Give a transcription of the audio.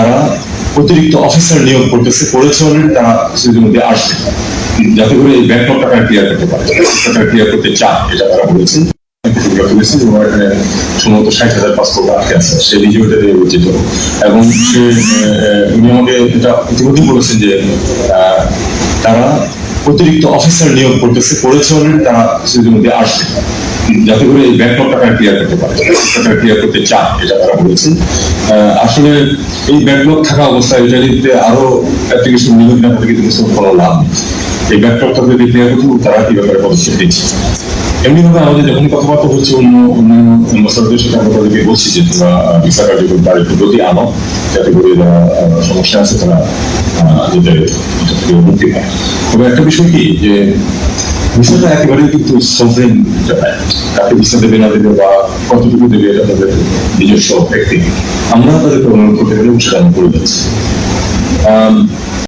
তারা অতিরিক্ত অফিসার নিয়োগ করতেছে, করেছে অলরেডি তারা কিছুদিনের মধ্যে আসবে। যাতে করে এই ব্যাকলগ টাকা ক্লিয়ার করতে পারে। টাকা ক্লিয়ার করতে চান এটা তারা বলেছেন তারা অতিরিক্ত অফিসার নিয়োগ করতেছে, করেছে অলরেডি তারা কিছুদিনের মধ্যে আসবে। যাতে করে এই ব্যাকলগ টাকা ক্লিয়ার করতে পারে। টাকা ক্লিয়ার করতে চান এটা তারা বলেছেন। আসলে এই ব্যাকলগ থাকা অবস্থায় দিতে আরও অ্যাপ্লিকেশন নিয়োগ না কিন্তু কিছু কোনো লাভ এই ব্যাকলগ থাকলে ক্লিয়ার করতে তারা কি ব্যাপারে পদক্ষেপ নিচ্ছে? এমনি ভাবে আমাদের যখন কথাবার্তা হচ্ছে, অন্য অন্য অ্যাম্বাসাডারদের সাথে আমরা তাদেরকে বলছি যে তোমরা ভিসা কার্যক্রম তার একটু গতি আনো, যাতে করে সমস্যা আছে তারা যাতে মুক্তি পায়। তবে একটা বিষয় কি, যে ভিসাটা একেবারেই কিন্তু সভরেন কাকে ভিসা দেবে না দেবে বা কতটুকু দেবে এটা তাদের নিজস্ব ব্যক্তি আমরা তাদেরকে অনুরোধ করতে গেলে আমি করে যাচ্ছি